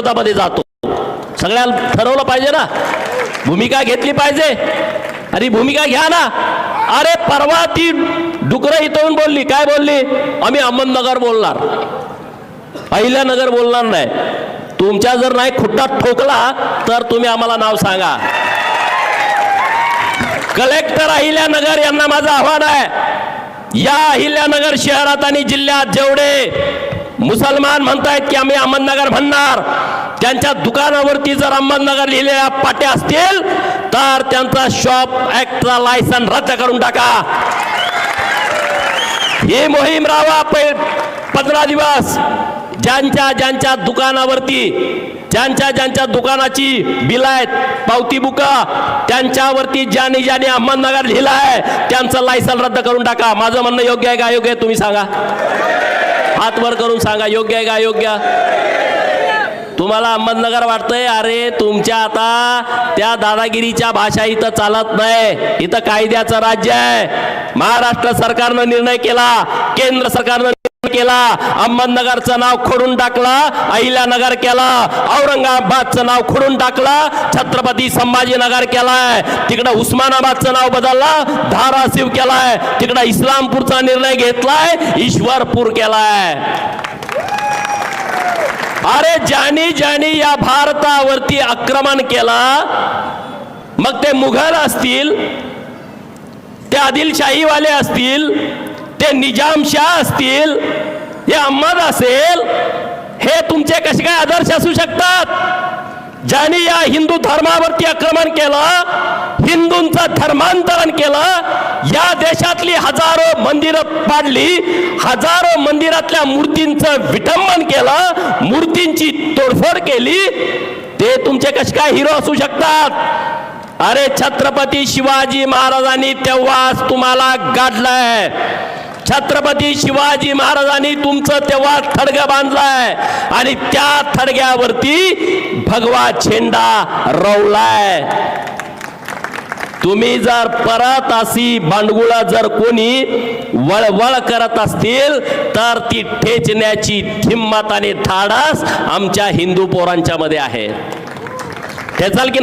विरोधामध्ये जातो. सगळ्याला ठरवलं पाहिजे ना. भूमिका घेतली पाहिजे. अरे भूमिका घ्या ना. अरे परवा ती डुकरं इथं येऊन बोलली. काय बोलली? आम्ही अहमदनगर बोलणार. अहिल्यानगर बोलणार नाही. तुमच्या जर नाही खुट्टा ठोकला तर तुम्ही आम्हाला नाव सांगा. कलेक्टर अहिल्यानगर यांना माझं आव्हान आहे. या अहिल्यानगर शहरात आणि जिल्ह्यात जेवढे मुसलमान म्हणतायत की आम्ही अहमदनगर म्हणणार त्यांच्या दुकानावरती जर अहमदनगर लिहिलेल्या पाट्या असतील तर त्यांचा शॉप ऍक्टचा लायसन रद्द करून टाका. ही मोहीम राहा पंधरा दिवस. ज्यांच्या ज्यांच्या दुकानावरती ज्यांच्या ज्यांच्या दुकानाची बिल आहेत पावती बुका त्यांच्यावरती ज्याने ज्याने अहमदनगर लिहिलं आहे त्यांचं लायसन रद्द करून टाका. माझं म्हणणं योग्य आहे का? अयोग्य आहे तुम्ही सांगा. हात वर करून सांगा. योग्य आहे का? अयोग्य तुम्हाला अहमदनगर वाटतंय अरे तुमच्या आता त्या दादागिरीच्या भाषा इथं चालत नाही. इथं कायद्याचं राज्य आहे. महाराष्ट्र सरकारनं निर्णय केला केंद्र सरकारनं निर्णय केला अहमदनगरचं नाव खोडून टाकलं अहिल्यानगर केला औरंगाबादचं नाव खोडून टाकलं छत्रपती संभाजीनगर केलाय. तिकडं उस्मानाबादचं नाव बदललं धाराशिव केलाय. तिकडं इस्लामपूरचा निर्णय घेतलाय ईश्वरपूर केलाय. अरे ज्यानी ज्यानी या भारतावरती आक्रमण केला मग ते मुघल असतील ते आदिलशाहीवाले असतील ते निजामशाह असतील हे अहमद असेल हे तुमचे कसे काय आदर्श असू शकतात? ज्याने या हिंदू धर्मावरती आक्रमण केलं हिंदूंचं धर्मांतरण केलं या देशातली हजारो मंदिरं पाडली हजारो मंदिरातल्या मूर्तींचं विटंबन केलं मूर्तींची तोडफोड केली ते तुमचे कसे काय हिरो असू शकतात? अरे छत्रपती शिवाजी महाराजांनी तेव्हाच तुम्हाला गाडलंय छत्रपती शिवाजी महाराजांनी तुमचं तेव्हा थडगं बांधलाय. आणि त्या थडग्यावरती भगवा झेंडा रवलाय. तुम्ही जर परत अशी भांडगुळा जर कोणी वळवळ करत असतील तर ती ठेचण्याची हिंमत आणि धाडस आमच्या हिंदू पोरांच्या मध्ये आहे. ठेचाल की